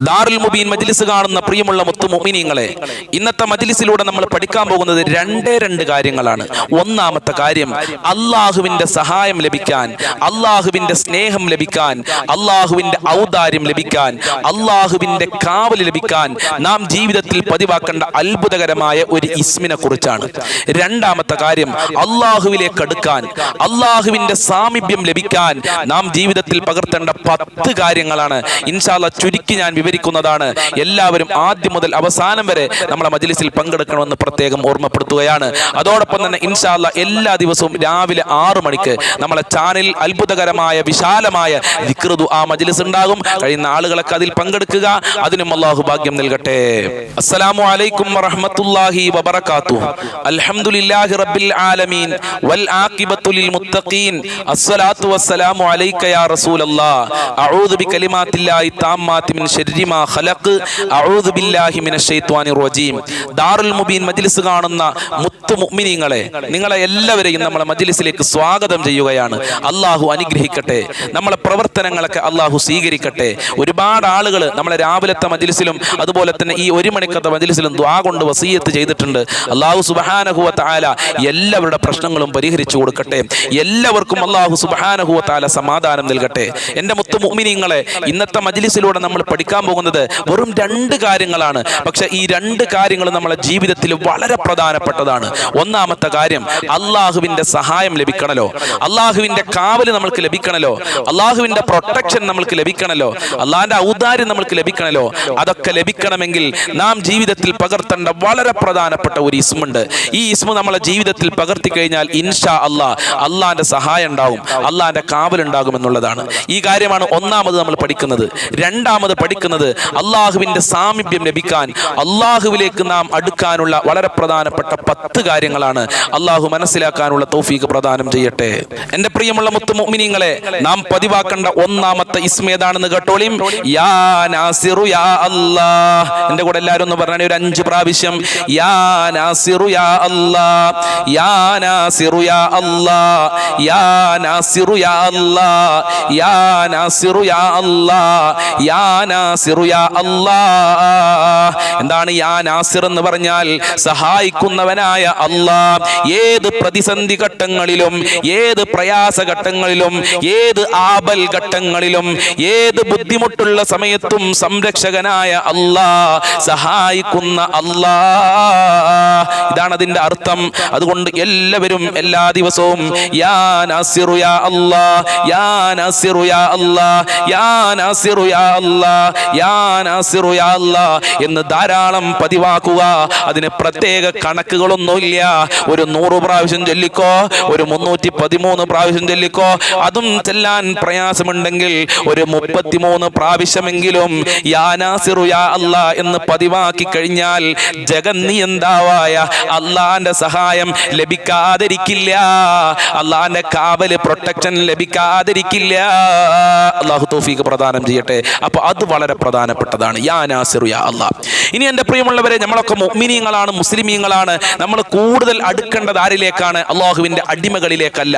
ദാറുൽ മുബീൻ മജ്ലിസ് കാണുന്ന പ്രിയമുള്ള മുത്തു മുഅ്മിനീങ്ങളെ ഇന്നത്തെ മജ്ലിസിലൂടെ നമ്മൾ പഠിക്കാൻ പോകുന്നത് രണ്ടേ രണ്ട് കാര്യങ്ങളാണ്. ഒന്നാമത്തെ കാര്യം അള്ളാഹുവിന്റെ സഹായം ലഭിക്കാൻ അള്ളാഹുവിന്റെ സ്നേഹം ലഭിക്കാൻ അള്ളാഹുവിന്റെ ഔദാര്യം ലഭിക്കാൻ അള്ളാഹുവിന്റെ കാവൽ ലഭിക്കാൻ നാം ജീവിതത്തിൽ പതിവാക്കേണ്ട അത്ഭുതകരമായ ഒരു ഇസ്മിനെ കുറിച്ചാണ്. രണ്ടാമത്തെ കാര്യം അള്ളാഹുവിലേക്ക് അടുക്കാൻ അള്ളാഹുവിന്റെ സാമീപ്യം ലഭിക്കാൻ നാം ജീവിതത്തിൽ പകർത്തേണ്ട പത്ത് കാര്യങ്ങളാണ്. ഇൻഷാല്ല ചുരുക്കി ഞാൻ വിവരിക്കുന്നതാണ് എല്ലാവരും ആദ്യം മുതൽ അവസാനം വരെ നമ്മളെ മജ്ലിസിൽ പങ്കെടുക്കണമെന്ന് പ്രത്യേകം ഓർമ്മപ്പെടുത്തുകയാണ്. അതോടൊപ്പം തന്നെ ഇൻഷാല്ല എല്ലാ ദിവസവും രാവിലെ ആറു മണിക്ക് നമ്മളെ ചാനൽ അത്ഭുതകരമായ വിശാലമായ വിക്രുതു ആ മജ്ലിസ് ഉണ്ടാകും. കഴിയുന്ന ആളുകളൊക്കെ അതിൽ പങ്കെടുക്കുക. അതിനും അള്ളാഹു ഭാഗ്യം നൽകട്ടെ. അസ്സലാമു അലൈക്കും വറഹ്മത്തുള്ളാഹി വബറകാതുഹു. അൽഹംദുലില്ലാഹി റബ്ബിൽ ആലമീൻ. വൽ ആഖിബത്തു ലിൽ മുത്തഖീൻ. അസ്സലാത്തു വസ്സലാമു അലൈക യാ റസൂലല്ലാഹ് അഊദു ബികലിമാത്തില്ലാഹി താമ്മാത്തി മിൻ ശർരി അഊദു ബില്ലാഹി റജീം. ദാറുൽ മുബീൻ മജ്ലിസ് കാണുന്ന മുത്തു മുഅ്മിനീങ്ങളെ നിങ്ങളെ എല്ലാവരെയും നമ്മളെ മജ്ലിസിലേക്ക് സ്വാഗതം ചെയ്യുകയാണ്. അള്ളാഹു അനുഗ്രഹിക്കട്ടെ. നമ്മളെ പ്രവർത്തനങ്ങളൊക്കെ അള്ളാഹു സ്വീകരിക്കട്ടെ. ഒരുപാട് ആളുകൾ നമ്മളെ രാവിലത്തെ മജ്ലിസിലും അതുപോലെ തന്നെ ഈ ഒരു മണിക്കത്തെ മജ്ലിസിലും ദ്വാ കൊണ്ട് വസീയത്ത് ചെയ്തിട്ടുണ്ട്. അള്ളാഹു സുബഹാനഹുവ താല എല്ലാവരുടെ പ്രശ്നങ്ങളും പരിഹരിച്ചു കൊടുക്കട്ടെ. എല്ലാവർക്കും അള്ളാഹു സുബഹാനഹുവ താല സമാധാനം നൽകട്ടെ. എന്റെ മുത്തു മുഅ്മിനീങ്ങളെ ഇന്നത്തെ മജിലിസിലൂടെ നമ്മൾ പഠിക്കാൻ പോകുന്നത് വെറും രണ്ട് കാര്യങ്ങളാണ്. പക്ഷെ ഈ രണ്ട് കാര്യങ്ങൾ നമ്മളെ ജീവിതത്തിൽ വളരെ പ്രധാനപ്പെട്ടതാണ്. ഒന്നാമത്തെ കാര്യം അള്ളാഹുവിന്റെ സഹായം ലഭിക്കണല്ലോ. അള്ളാഹുവിന്റെ കാവൽ നമ്മൾക്ക് ലഭിക്കണല്ലോ. അള്ളാഹുവിന്റെ പ്രൊട്ടക്ഷൻ നമ്മൾക്ക് ലഭിക്കണല്ലോ. അള്ളാഹിന്റെ ഔദാര്യം നമ്മൾക്ക് ലഭിക്കണല്ലോ. അതൊക്കെ ലഭിക്കണമെങ്കിൽ നാം ജീവിതത്തിൽ പകർത്തേണ്ട വളരെ പ്രധാനപ്പെട്ട ഒരു ഇസ്മുണ്ട്. ഈ ഇസ്മു നമ്മളെ ജീവിതത്തിൽ പകർത്തി കഴിഞ്ഞാൽ ഇൻഷാ അള്ളാ അള്ളാഹിന്റെ സഹായം ഉണ്ടാവും. കാവൽ ഉണ്ടാകും എന്നുള്ളതാണ് ഈ കാര്യമാണ് ഒന്നാമത് നമ്മൾ പഠിക്കുന്നത്. രണ്ടാമത് പഠിക്കുന്നത് അള്ളാഹുവിന്റെ സാമീപ്യം ലഭിക്കാൻ അള്ളാഹുവിലേക്ക് നാം അടുക്കാനുള്ള വളരെ പ്രധാനപ്പെട്ട പത്ത് കാര്യങ്ങളാണ്. അള്ളാഹു മനസ്സിലാക്കാനുള്ള തൗഫീഖ് പ്രദാനം ചെയ്യട്ടെ. എന്റെ പ്രിയമുള്ള മുത്തു നാം പതിവാക്കേണ്ട ഒന്നാമത്തെ ഇസ്മ ഏതാണെന്ന് കേട്ടോളിയും യാ നാസിറു യാ അല്ലാ എന്റെ കൂടെ എല്ലാവരും ഒന്ന് പറഞ്ഞേ ഒരു അഞ്ച് പ്രാവശ്യം. യാ നാസിറു യാ അല്ലാ യാ നാസിറു യാ അല്ലാ യാ നാസിറു യാ അല്ലാ യാ നാസിറു യാ അല്ലാ യാ നാസിറു എന്താണ് യാ നാസിർ എന്ന് പറഞ്ഞാൽ? സഹായിക്കുന്നവനായ അള്ളാ ഏത് പ്രതിസന്ധി ഘട്ടങ്ങളിലും ഏത് പ്രയാസ ഘട്ടങ്ങളിലും ഏത് ആപൽ ഘട്ടങ്ങളിലും ഏത് ബുദ്ധിമുട്ടുള്ള സമയത്തും സംരക്ഷകനായ അള്ളാ സഹായിക്കുന്ന അള്ളാ ഇതാണ് അതിന്റെ അർത്ഥം. അതുകൊണ്ട് എല്ലാവരും എല്ലാ ദിവസവും യാ നാസിറു യാ അല്ലാ യാ നാസിറു യാ അല്ലാ യാ നാസിറു യാ അല്ലാ യാ നാസിറു യാ എന്ന് ധാരാളം പതിവാക്കുക. അതിന് പ്രത്യേക കണക്കുകളൊന്നുമില്ല. ഒരു നൂറ് പ്രാവശ്യം ചൊല്ലിക്കോ ഒരു മുന്നൂറ്റി പതിമൂന്ന് പ്രാവശ്യം ചൊല്ലിക്കോ. അതും ചെല്ലാൻ പ്രയാസമുണ്ടെങ്കിൽ ഒരു മുപ്പത്തിമൂന്ന് പ്രാവശ്യമെങ്കിലും യാ നാസിറു യാ എന്ന് പതിവാക്കി കഴിഞ്ഞാൽ ജഗന്നിയന്താവായ അള്ളാന്റെ സഹായം ലഭിക്കാതിരിക്കില്ല. അള്ളാന്റെ കാവൽ പ്രൊട്ടക്ഷൻ ലഭിക്കാതിരിക്കില്ല. അള്ളാഹു തോഫീക്ക് പ്രദാനം ചെയ്യട്ടെ. അപ്പൊ അത് വളരെ പ്രധാനപ്പെട്ടതാണ്. യാ നാസിറു യാ അല്ലാ. ഇനി എന്റെ പ്രിയമുള്ളവരെ നമ്മളൊക്കെ മുഅ്മിനീങ്ങളാണ് മുസ്ലിമീങ്ങളാണ്. നമ്മൾ കൂടുതൽ അടുക്കേണ്ടത് ആരിലേക്കാണ്? അള്ളാഹുവിന്റെ അടിമകളിലേക്കല്ല.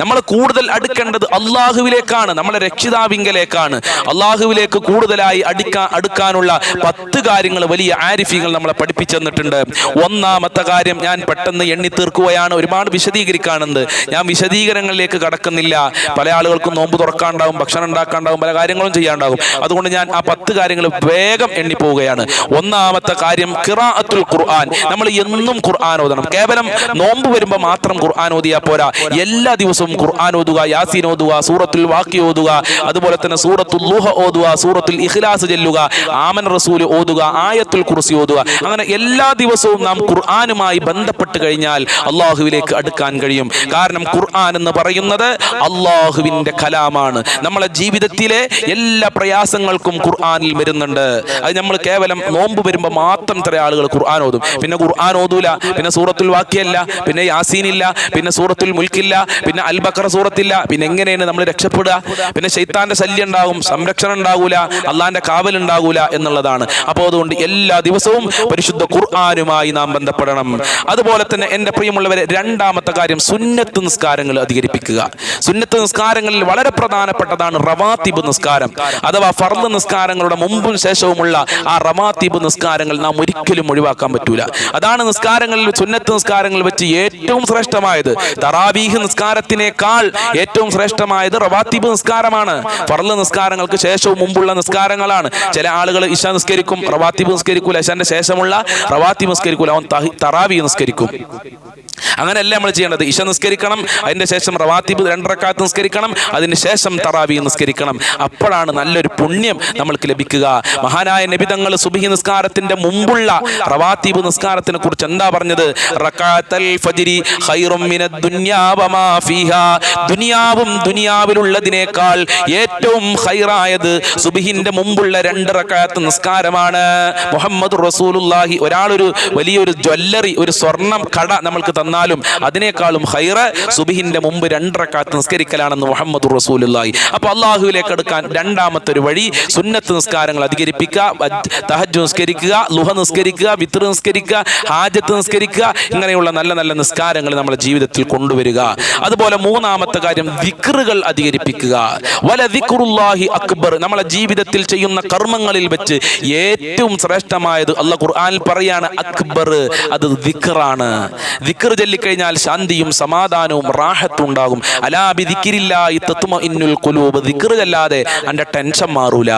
നമ്മൾ കൂടുതൽ അടുക്കേണ്ടത് അള്ളാഹുവിലേക്കാണ് നമ്മളെ രക്ഷിതാവിങ്കലേക്കാണ്. അള്ളാഹുവിലേക്ക് കൂടുതലായി അടുക്കാ അടുക്കാനുള്ള പത്ത് കാര്യങ്ങൾ വലിയ ആരിഫികൾ നമ്മളെ പഠിപ്പിച്ചു തന്നിട്ടുണ്ട്. ഒന്നാമത്തെ കാര്യം ഞാൻ പെട്ടെന്ന് എണ്ണി തീർക്കുകയാണ്. ഒരുപാട് വിശദീകരിക്കാനുണ്ട്. ഞാൻ വിശദീകരണങ്ങളിലേക്ക് കടക്കുന്നില്ല. പല ആളുകൾക്കും നോമ്പ് തുറക്കാണ്ടാവും ഭക്ഷണം ഉണ്ടാക്കാണ്ടാവും പല കാര്യങ്ങളും ചെയ്യാണ്ടാവും. അതുകൊണ്ട് ഞാൻ ആ പത്ത് കാര്യങ്ങൾ വേഗം എണ്ണിപ്പോവുകയാണ്. ഒന്നാമത്തെ കാര്യം ഖിറാഅത്തുൽ ഖുർആൻ. നമ്മൾ എന്നും ഖുർആൻ ഓതണം. കേവലം നോമ്പ് വരുമ്പോൾ മാത്രം ഖുർആൻ ഓതിയാൽ പോരാ. എല്ലാ ദിവസവും ഖുർആൻ ഓതുക യാസീൻ ഓതുക സൂറത്തുൽ വാക്കി ഓതുക അതുപോലെ തന്നെ സൂറത്തുൽ ലുഹ ഓതുക സൂറത്തുൽ ഇഖ്ലാസ് ചെല്ലുക ആമൻ റസൂൽ ഓതുക ആയത്തുൽ കുർസി ഓതുക. അങ്ങനെ എല്ലാ ദിവസവും നാം ഖുർആനുമായി ബന്ധപ്പെട്ട് കഴിഞ്ഞാൽ അള്ളാഹുവിലേക്ക് അടുക്കാൻ കഴിയും. കാരണം ഖുർആൻ എന്ന് പറയുന്നത് അള്ളാഹുവിന്റെ കലാമാണ്. നമ്മളെ ജീവിതത്തിലെ എല്ലാ പ്രയാസങ്ങൾക്കും ഖുർആനിൽ വരുന്നുണ്ട്. അത് നമ്മൾ കേവലം നോമ്പ് വരുമ്പോൾ മാത്രം ഇത്ര ആളുകൾ ഖുർആൻ ഓതും. പിന്നെ ഖുർആൻ ഓതൂല പിന്നെ സൂറത്തുൽ വാക്കിയല്ല പിന്നെ യാസീനില്ല പിന്നെ സൂറത്തുൽ മുൽക്കില്ല പിന്നെ അൽ ബക്കറ സൂറത്തില്ല പിന്നെ എങ്ങനെയാണ് നമ്മൾ രക്ഷപ്പെടുക? പിന്നെ ശൈത്താന്റെ ശല്യം ഉണ്ടാകും സംരക്ഷണം ഉണ്ടാകൂല അള്ളാന്റെ കാവൽ ഉണ്ടാകൂല എന്നുള്ളതാണ്. അപ്പോൾ അതുകൊണ്ട് എല്ലാ ദിവസവും പരിശുദ്ധ ഖുർആാനുമായി നാം ബന്ധപ്പെടണം. അതുപോലെ തന്നെ എന്റെ പ്രിയമുള്ളവരെ രണ്ടാമത്തെ കാര്യം സുന്നത്ത് നിസ്കാരങ്ങൾ അധികരിപ്പിക്കുക. സുന്നത്ത് നിസ്കാരങ്ങളിൽ വളരെ പ്രധാനപ്പെട്ടതാണ് റവാത്തിബ് നിസ്കാരം അഥവാ ഫർദ് നിസ്കാരങ്ങൾ നിസ്കാരങ്ങളുടെ മുമ്പും ശേഷവുമുള്ള ആ റമാത്തീബ് നിസ്കാരങ്ങൾ നാം ഒരിക്കലും ഒഴിവാക്കാൻ പറ്റൂല. അതാണ് നിസ്കാരങ്ങളിൽ സുന്നത്ത് നിസ്കാരങ്ങൾ വെച്ച് ഏറ്റവും ശ്രേഷ്ഠമായത്. തറാവീഹ് നിസ്കാരത്തിനേക്കാൾ ഏറ്റവും ശ്രേഷ്ഠമായത് റവാത്തീബ് നിസ്കാരമാണ്. ഫർൾ നിസ്കാരങ്ങൾക്ക് ശേഷവും മുമ്പുള്ള നിസ്കാരങ്ങളാണ്. ചില ആളുകൾ ഇഷ നിസ്കരിക്കും റവാത്തീബ് നിസ്കരിക്കൂല. ഇഷാന്റെ ശേഷമുള്ള റവാത്തീബ് നിസ്കരിക്കൂല. അവൻ തറാവി നിസ്കരിക്കും. അങ്ങനെയല്ല നമ്മൾ ചെയ്യേണ്ടത്? ഇഷ നിസ്കരിക്കണം അതിന് ശേഷം റവാത്തിബ് രണ്ടരക്കാത്ത് നിസ്കരിക്കണം അതിന് ശേഷം തറാവി നിസ്കരിക്കണം. അപ്പോഴാണ് നല്ലൊരു പുണ്യം നമ്മൾക്ക് ലഭിക്കുക. മഹാനായ നബിതങ്ങൾ സുബിഹി നിസ്കാരത്തിന്റെ മുമ്പുള്ള റവാത്തിബ് നിസ്കാരത്തിനെ കുറിച്ച് എന്താ പറഞ്ഞത്? ദുനിയാവും ദുനിയാവിലുള്ളതിനേക്കാൾ ഏറ്റവും ഹൈറായത് സുബിഹിന്റെ മുമ്പുള്ള രണ്ട് റക്കാത്ത് നിസ്കാരമാണ്. മുഹമ്മദ് റസൂലുള്ളാഹി ഒരാളൊരു വലിയൊരു ജ്വല്ലറി ഒരു സ്വർണം കട നമ്മൾക്ക് തന്നാലും അതിനേക്കാളും ഹൈറ സുബിഹിന്റെ മുമ്പ് രണ്ടരക്കാത്ത് നിസ്കരിക്കലാണെന്ന് മുഹമ്മദ് റസൂലുള്ളാഹി. അപ്പൊ അള്ളാഹുവിലേക്ക് എടുക്കാൻ രണ്ടാമത്തെ ഒരു വഴി സുന്നത്ത് നിസ്കാരങ്ങൾ അധികരിപ്പിക്കുക തഹജ് നിസ്കരിക്കുക ലുഹ നിസ്കരിക്കുക വിത്ര നിസ്കരിക്കുക ഹാജത്ത് നിസ്കരിക്കുക ഇങ്ങനെയുള്ള നല്ല നല്ല നിസ്കാരങ്ങൾ നമ്മുടെ ജീവിതത്തിൽ കൊണ്ടുവരിക. അതുപോലെ മൂന്നാമത്തെ കാര്യം വിക്റുകൾ അധികരിപ്പിക്കുക. വല ദിക്റുല്ലാഹി അക്ബർ. നമ്മളെ ജീവിതത്തിൽ ചെയ്യുന്ന കർമ്മങ്ങളിൽ വെച്ച് ഏറ്റവും ശ്രേഷ്ഠമായത് അല്ല ഖുർആനിൽ പറയാണ് അക്ബർ. അത് ദിക്റാണ് ദിക്ർ ചൊല്ലിക്കഴിഞ്ഞാൽ ശാന്തിയും സമാധാനവും റാഹത്തും ഉണ്ടാകും. അലാബി ദിക്റില്ലായി തത്മഇന്നുൽ ഖുലൂബ്. ദിക്ർ ചൊല്ലാതെ എന്റെ ടെൻഷൻ മാറൂല.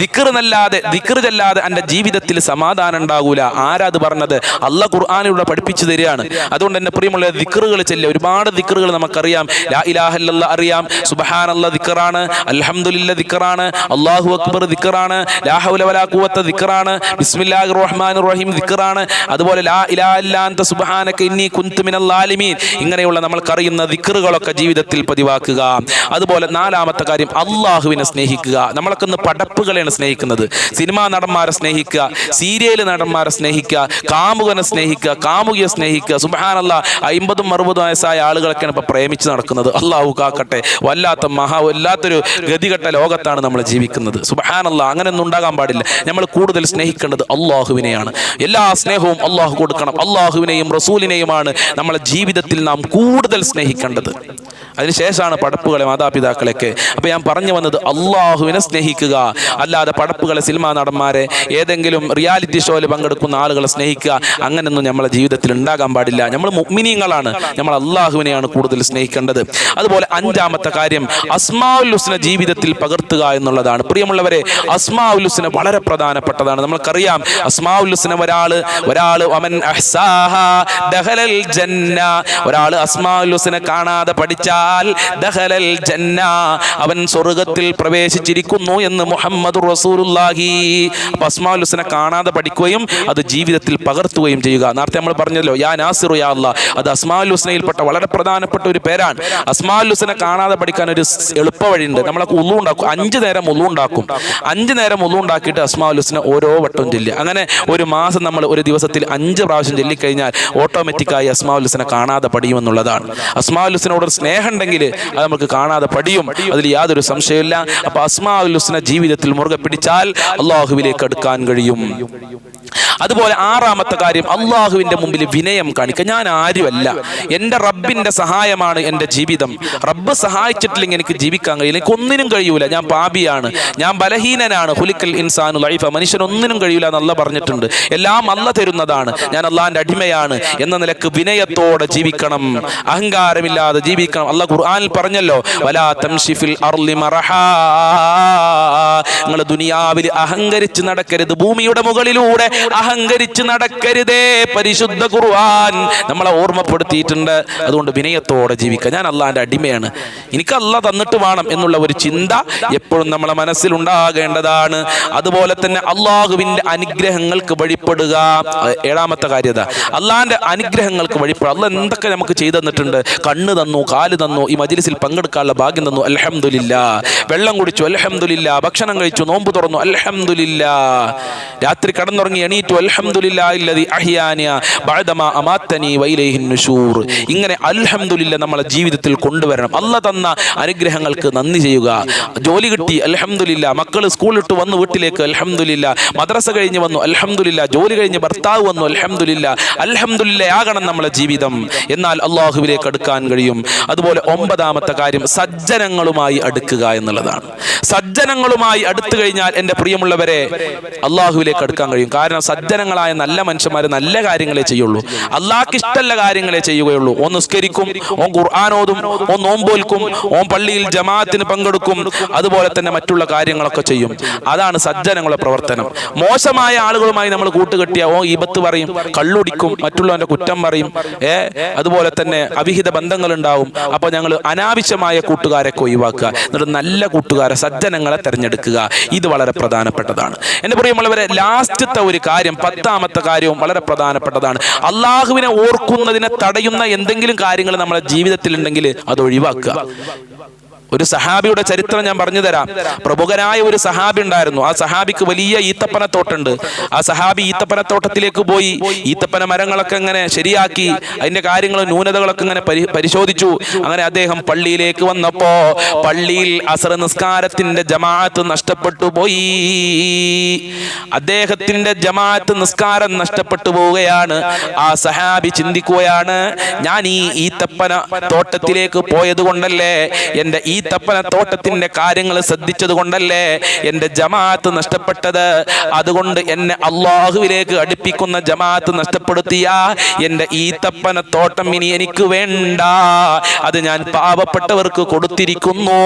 ദിക്ർ എന്നല്ലാതെ ദിക്ർ ചൊല്ലാതെ എന്റെ ജീവിതത്തിൽ സമാധാനം ഉണ്ടാകൂല. ആരാത് പറഞ്ഞത്? അല്ല ഖുർആാനിലൂടെ പഠിപ്പിച്ചു തരികയാണ്. അതുകൊണ്ട് തന്നെ പ്രിയമുള്ള ദിക്കറുകൾ ചെല്ലുക ഒരുപാട് ദിക്കറുകൾ നമുക്കറിയാം. ലാ ഇലാഹ ഇല്ലല്ലാ അറിയാം. സുബ്ഹാനല്ല ദിക്റാണ്. അലഹമുല്ല ദിക്റാണ്. അല്ലാഹു അക്ബർ ദിക്കറാണ് ലാ ദിക്കറാണ് വലാ റഹ്മാൻ റഹീം ദിക്കറാണ് അതുപോലെ ലാ ഇലാ ഇല്ലാ അൻത സുബ്ഹാനക ഇന്നി ലാലിമീൻ ഇങ്ങനെയുള്ള നമ്മൾക്കറിയുന്ന ദിക്കറുകളൊക്കെ ജീവിതത്തിൽ പതിവാക്കുക. അതുപോലെ നാലാമത്തെ കാര്യം അള്ളാഹുവിനെ സ്നേഹിക്കുക. നമ്മളൊക്കെ ഇന്ന് പടപ്പുകളെയാണ് സ്നേഹിക്കുന്നത്. സിനിമാ നടന്മാരെ സ്നേഹിക്കുക സീരിയൽ നടന്മാരെ സ്നേഹിക്കുക കാമുകനെ സ്നേഹിക്കുക കാമുകിയെ സ്നേഹിക്കുക. സുബാനല്ല അമ്പതും അറുപതും വയസ്സായ ആളുകളൊക്കെയാണ് ഇപ്പൊ പ്രേമിച്ച് നടക്കുന്നത്. അള്ളാഹു കാക്കട്ടെ വല്ലാത്ത മഹാ വല്ലാത്തൊരു ഗതികെട്ട ലോകത്താണ് നമ്മൾ ജീവിക്കുന്നത്. സുബാനല്ല അങ്ങനെയൊന്നും ഉണ്ടാകാൻ പാടില്ല. നമ്മൾ കൂടുതൽ സ്നേഹിക്കേണ്ടത് അള്ളാഹുവിനെയാണ് എല്ലാ സ്നേഹവും അള്ളാഹു കൊടുക്കണം. അള്ളാഹുവിനെയും റസൂലിനെയുമാണ്. നമ്മളെ ജീവിതത്തിൽ നാം കൂടുതൽ സ്നേഹിക്കേണ്ടത്. അതിനുശേഷമാണ് പടപ്പുകളെ മാതാപിതാക്കളൊക്കെ അപ്പൊ ഞാൻ പറഞ്ഞു വന്നത് അള്ളാഹുവിനെ സ്നേഹിക്കുക. അല്ലാതെ പടപ്പുകളെ സിനിമാ നടന്മാരെ ഏതെങ്കിലും റിയാലിറ്റി ഷോയിൽ പങ്കെടുക്കുന്ന ആളുകളെ സ്നേഹിക്കുക അങ്ങനെയൊന്നും നമ്മളെ ജീവിതത്തിൽ ഉണ്ടാകാൻ പാടില്ല. നമ്മൾ മുഗ്മിനിയങ്ങളാണ് നമ്മൾ അള്ളാഹുവിനെയാണ് കൂടുതൽ സ്നേഹിക്കേണ്ടത്. അതുപോലെ അഞ്ചാമത്തെ കാര്യം അസ്മാഉൽ ഹുസ്ന ജീവിതത്തിൽ പകർത്തുക എന്നുള്ളതാണ്. പ്രിയമുള്ളവരെ അസ്മാഉൽ ഹുസ്ന വളരെ പ്രധാനപ്പെട്ടതാണ്. നമ്മൾക്കറിയാം അസ്മാഉൽ ഹുസ്ന ഒരാൾ അമൻ അവൻ ഒരാൾ അസ്മാഉൽ ഹുസ്ന കാണാതെ പഠിച്ചാൽ ജന്ന. അവൻ സ്വർഗത്തിൽ പ്രവേശിച്ചിരിക്കുന്നു എന്ന് മുഹമ്മദ് അസ്മാഉൽ ഹുസ്ന കാണാതെ പഠിക്കുകയും അത് ജീവിതത്തിൽ പകർത്തുകയും ചെയ്യുക. നേരത്തെ നമ്മൾ പറഞ്ഞല്ലോ യാ നാസിറു യാ അത് അസ്മാൽ ഹുസ്നയിൽപ്പെട്ട വളരെ പ്രധാനപ്പെട്ട ഒരു പേരാണ്. അസ്മാൽ ഹുസ്ന കാണാതെ പഠിക്കാൻ ഒരു എളുപ്പ വഴിയുണ്ട്. നമ്മളൊക്കെ ഉള്ളു ഉണ്ടാക്കും. അഞ്ച് നേരം ഉള്ളു ഉണ്ടാക്കും. അഞ്ച് നേരം ഉള്ളു ഉണ്ടാക്കിയിട്ട് അസ്മാൽ ഹുസ്നെ ഓരോ വട്ടവും ചൊല്ലുക. അങ്ങനെ ഒരു മാസം നമ്മൾ ഒരു ദിവസത്തിൽ അഞ്ച് പ്രാവശ്യം ചൊല്ലിക്കഴിഞ്ഞാൽ ഓട്ടോമാറ്റിക്കായി അസ്മാൽ ഹുസ്ന കാണാതെ പഠിയുമെന്നുള്ളതാണ് അസ്മാൽ ഹുസനോട് സ്നേഹം ഉണ്ടെങ്കിൽ അത് നമുക്ക് കാണാതെ പടിയും അതിൽ യാതൊരു സംശയമില്ല അപ്പൊ അസ്മാഉൽ ഹുസ്ന ജീവിതത്തിൽ മുറുകെ പിടിച്ചാൽ അള്ളാഹുവിലേക്ക് അടുക്കാൻ കഴിയും. അതുപോലെ ആറാമത്തെ കാര്യം അള്ളാഹുവിന്റെ മുമ്പിൽ വിനയം കാണിക്കുക. ഞാൻ ആരുമല്ല. എന്റെ റബ്ബിന്റെ സഹായമാണ് എന്റെ ജീവിതം. റബ്ബ് സഹായിച്ചിട്ടില്ലെങ്കിൽ എനിക്ക് ജീവിക്കാൻ കഴിയില്ല. എനിക്ക് ഒന്നിനും കഴിയൂല. ഞാൻ പാപിയാണ്. ഞാൻ ബലഹീനനാണ്. ഹുലിക്കൽ ഇൻസാനു ലൈഫ. മനുഷ്യൻ ഒന്നിനും കഴിയൂല എന്നല്ല പറഞ്ഞിട്ടുണ്ട്. എല്ലാം അല്ല തരുന്നതാണ്. ഞാൻ അള്ളാഹിന്റെ അടിമയാണ് എന്ന നിലയ്ക്ക് വിനയത്തോടെ ജീവിക്കണം. അഹങ്കാരമില്ലാതെ ജീവിക്കണം. അല്ല ഖുർആാനിൽ പറഞ്ഞല്ലോ വലാ തംഷിഫിൽ അർലി നിങ്ങൾ ദുനിയാവിൽ അഹങ്കരിച്ച് നടക്കരുത്. ഭൂമിയുടെ മുകളിലൂടെ അഹങ്കരിച്ച് നടക്കരുതേ. പരിശുദ്ധ ഖുർആൻ നമ്മളെ ഓർമ്മപ്പെടുത്തിയിട്ടുണ്ട്. അതുകൊണ്ട് വിനയത്തോടെ ജീവിക്കുക. ഞാൻ അള്ളാഹിന്റെ അടിമയാണ്. എനിക്ക് അല്ല തന്നിട്ട് വേണം എന്നുള്ള ഒരു ചിന്ത എപ്പോഴും നമ്മളെ മനസ്സിലുണ്ടാകേണ്ടതാണ്. അതുപോലെ തന്നെ അള്ളാഹുവിന്റെ അനുഗ്രഹങ്ങൾക്ക് വഴിപ്പെടുക. ഏഴാമത്തെ കാര്യത അള്ളാന്റെ അനുഗ്രഹങ്ങൾക്ക് വഴിപ്പെടുക. അല്ല എന്തൊക്കെ നമുക്ക് ചെയ്തു തന്നിട്ടുണ്ട്? കണ്ണ് തന്നു കാൽ തന്നു ഈ മജിലിസിൽ പങ്കെടുക്കാനുള്ള ഭാഗ്യം തന്നു. അലഹമില്ല വെള്ളം കുടിച്ചു അലഹമില്ല ഭക്ഷണം കഴിച്ചു നോമ്പ് തുറന്നു അലഹമില്ല രാത്രി കടന്നുറങ്ങി എണീറ്റു ബഅദമാ ഇങ്ങനെ അൽഹംദുലില്ല നമ്മളെ ജീവിതത്തിൽ കൊണ്ടുവരണം. അല്ല തന്ന അനുഗ്രഹങ്ങൾക്ക് നന്ദി ചെയ്യുക. ജോലി കിട്ടി അൽഹംദുലില്ല. മക്കൾ സ്കൂളിട്ട് വന്നു വീട്ടിലേക്ക് അൽഹംദുലില്ല. മദ്രസ കഴിഞ്ഞ് വന്നു അൽഹംദുലില്ല. ജോലി കഴിഞ്ഞ് ഭർത്താവ് വന്നു അൽഹംദുലില്ല. ആകണം നമ്മളെ ജീവിതം. എന്നാൽ അള്ളാഹുവിലേക്ക് അടുക്കാൻ കഴിയും. അതുപോലെ ഒമ്പതാമത്തെ കാര്യം സജ്ജനങ്ങളുമായി അടുക്കുക എന്നുള്ളതാണ്. സജ്ജനങ്ങളുമായി അടുത്തു കഴിഞ്ഞാൽ എന്റെ പ്രിയമുള്ളവരെ അള്ളാഹുവിലേക്ക് അടുക്കാൻ കഴിയും. കാരണം സജ്ജനങ്ങളായ നല്ല മനുഷ്യന്മാർ നല്ല കാര്യങ്ങളെ ചെയ്യുള്ളൂ. അള്ളാഹ്ക്ക് ഇഷ്ടമല്ല കാര്യങ്ങളെ ചെയ്യുകയുള്ളൂ. ഓൻ നിസ്കരിക്കും ഓൻ ഖുർആാനോതും ഓൻ നോമ്പോൽക്കും ഓൻ പള്ളിയിൽ ജമാഅത്തിന് പങ്കെടുക്കും അതുപോലെ തന്നെ മറ്റുള്ള കാര്യങ്ങളൊക്കെ ചെയ്യും. അതാണ് സജ്ജനങ്ങളുടെ പ്രവർത്തനം. മോശമായ ആളുകളുമായി നമ്മൾ കൂട്ടുകെട്ടിയ ഓ ഈബത്ത് പറയും കള്ളുടിക്കും മറ്റുള്ളവന്റെ കുറ്റം പറയും ഏ അതുപോലെ തന്നെ അവിഹിത ബന്ധങ്ങൾ ഉണ്ടാവും അപ്പോൾ ഞങ്ങൾ അനാവശ്യമായ കൂട്ടുകാരെ ഒഴിവാക്കുക. എന്നിട്ട് നല്ല കൂട്ടുകാരെ സജ്ജനങ്ങളെ തിരഞ്ഞെടുക്കുക. ഇത് വളരെ പ്രധാനപ്പെട്ടതാണ്. എന്റെ പ്രിയമുള്ളവരെ ലാസ്റ്റത്തെ ഒരു കാര്യം പത്താമത്തെ കാര്യവും വളരെ പ്രധാനപ്പെട്ടതാണ്. അള്ളാഹുവിനെ ഓർക്കുന്നതിനെ തടയുന്ന എന്തെങ്കിലും കാര്യങ്ങൾ നമ്മുടെ ജീവിതത്തിൽ ഉണ്ടെങ്കിൽ അത് ഒഴിവാക്കുക. ഒരു സഹാബിയുടെ ചരിത്രം ഞാൻ പറഞ്ഞു തരാം. പ്രമുഖനായ ഒരു സഹാബി ഉണ്ടായിരുന്നു. ആ സഹാബിക്ക് വലിയ ഈത്തപ്പനത്തോട്ടുണ്ട്. ആ സഹാബി ഈത്തപ്പനത്തോട്ടത്തിലേക്ക് പോയി. ഈത്തപ്പന മരങ്ങളൊക്കെ ഇങ്ങനെ ശരിയാക്കി. അതിന്റെ കാര്യങ്ങളും ന്യൂനതകളൊക്കെ ഇങ്ങനെ പരിശോധിച്ചു. അങ്ങനെ അദ്ദേഹം പള്ളിയിലേക്ക് വന്നപ്പോ പള്ളിയിൽ അസർ നിസ്കാരത്തിന്റെ ജമാഅത്ത് നഷ്ടപ്പെട്ടു പോയി. അദ്ദേഹത്തിന്റെ ജമാഅത്ത് നിസ്കാരം നഷ്ടപ്പെട്ടു പോവുകയാണ്. ആ സഹാബി ചിന്തിക്കുകയാണ് ഞാൻ ഈ ഈത്തപ്പന തോട്ടത്തിലേക്ക് പോയത് കൊണ്ടല്ലേ എന്റെ ഈത്തപ്പന തോട്ടത്തിന്റെ കാര്യങ്ങൾ ശ്രദ്ധിച്ചത് കൊണ്ടല്ലേ എന്റെ ജമാഅത്ത് നഷ്ടപ്പെട്ടത്? അതുകൊണ്ട് എന്നെ അള്ളാഹുവിലേക്ക് അടുപ്പിക്കുന്ന ജമാഅത്ത് നഷ്ടപ്പെടുത്തിയ എന്റെ ഈത്തപ്പന തോട്ടം ഇനി എനിക്ക് വേണ്ട. അത് ഞാൻ പാവപ്പെട്ടവർക്ക് കൊടുത്തിരിക്കുന്നു.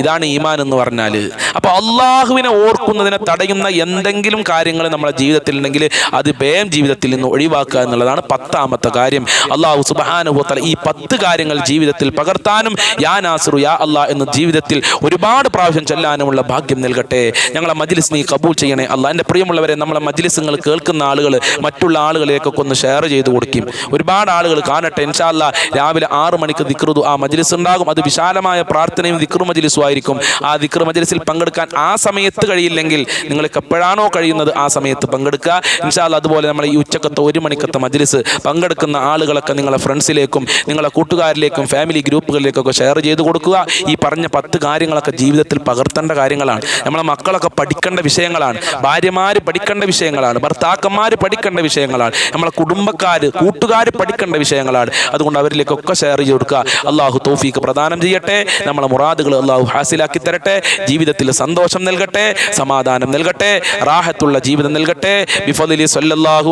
ഇതാണ് ഈമാൻ എന്ന് പറഞ്ഞാൽ അപ്പൊ അള്ളാഹുവിനെ ഓർക്കുന്നതിനെ തടയുന്ന എന്തെങ്കിലും കാര്യങ്ങൾ നമ്മുടെ ജീവിതത്തിൽ ഉണ്ടെങ്കിൽ അത് വേം ജീവിതത്തിൽ നിന്ന് ഒഴിവാക്കുക എന്നുള്ളതാണ് പത്താമത്തെ കാര്യം. അള്ളാഹു സുബാനുഭവത്തല ഈ പത്ത് കാര്യങ്ങൾ ജീവിതത്തിൽ പകർത്താനും യാ നാസറു യാ അല്ലാ എന്ന് ജീവിതത്തിൽ ഒരുപാട് പ്രാവശ്യം ചെല്ലാനുമുള്ള ഭാഗ്യം നൽകട്ടെ. ഞങ്ങളെ മജ്ലിസ് നീ കബൂൾ ചെയ്യണേ അല്ല എന്റെ പ്രിയമുള്ളവരെ നമ്മളെ മജ്ലിസുകൾ കേൾക്കുന്ന ആളുകൾ മറ്റുള്ള ആളുകളിലേക്കൊക്കെ ഒന്ന് ഷെയർ ചെയ്ത് കൊടുക്കും. ഒരുപാട് ആളുകൾ കാണട്ടെ ഇൻഷാല്ല രാവിലെ ആറ് മണിക്ക് ദിക്റുദു ആ മജ്ലിസ് ഉണ്ടാകും. അത് വിശാലമായ പ്രാർത്ഥനയും ദിക്റു മജ്ലിസും ആയിരിക്കും. ആ ദിക്ർ മജ്ലിസിൽ പങ്കെടുക്കാൻ ആ സമയത്ത് കഴിയില്ലെങ്കിൽ നിങ്ങൾക്ക് എപ്പോഴാണോ കഴിയുന്നത് ആ സമയത്ത് പങ്കെടുക്കുക. ഇൻഷാല്ല അതുപോലെ നമ്മൾ ഈ ഉച്ചക്കത്തെ ഒരു മണിക്കത്തെ മജ്ലിസ് പങ്കെടുക്കുന്ന ആളുകളൊക്കെ നിങ്ങളെ ഫ്രണ്ട്സിലേക്കും നിങ്ങളെ കൂട്ടുകാരിലേക്കും ഫാമിലി ഗ്രൂപ്പുകളിലേക്കൊക്കെ ഷെയർ ചെയ്ത് കൊടുക്കുക. ഈ പറഞ്ഞ പത്ത് കാര്യങ്ങളൊക്കെ ജീവിതത്തിൽ പകർത്തേണ്ട കാര്യങ്ങളാണ്. നമ്മളെ മക്കളൊക്കെ പഠിക്കേണ്ട വിഷയങ്ങളാണ്. ഭാര്യമാർ പഠിക്കേണ്ട വിഷയങ്ങളാണ്. ഭർത്താക്കന്മാർ പഠിക്കേണ്ട വിഷയങ്ങളാണ്. നമ്മളെ കുടുംബക്കാർ കൂട്ടുകാർ പഠിക്കേണ്ട വിഷയങ്ങളാണ്. അതുകൊണ്ട് അവരിലേക്കൊക്കെ ഷെയർ ചെയ്ത് കൊടുക്കുക. അള്ളാഹു തോഫീക്ക് പ്രദാനം ചെയ്യട്ടെ. നമ്മളെ മുറാദുകൾ അള്ളാഹു ഹാസിലാക്കി തരട്ടെ. ജീവിതത്തിൽ സന്തോഷം നൽകട്ടെ. സമാധാനം നൽകട്ടെ. റാഹത്തുള്ള ജീവിതം നൽകട്ടെ. ബിഫദലി സല്ലല്ലാഹു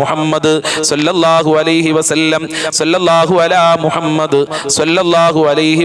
മുഹമ്മദ് സല്ലല്ലാഹു അലൈഹി വസല്ലം. സല്ലല്ലാഹു അലാ മുഹമ്മദ് സല്ലല്ലാഹു അലൈഹി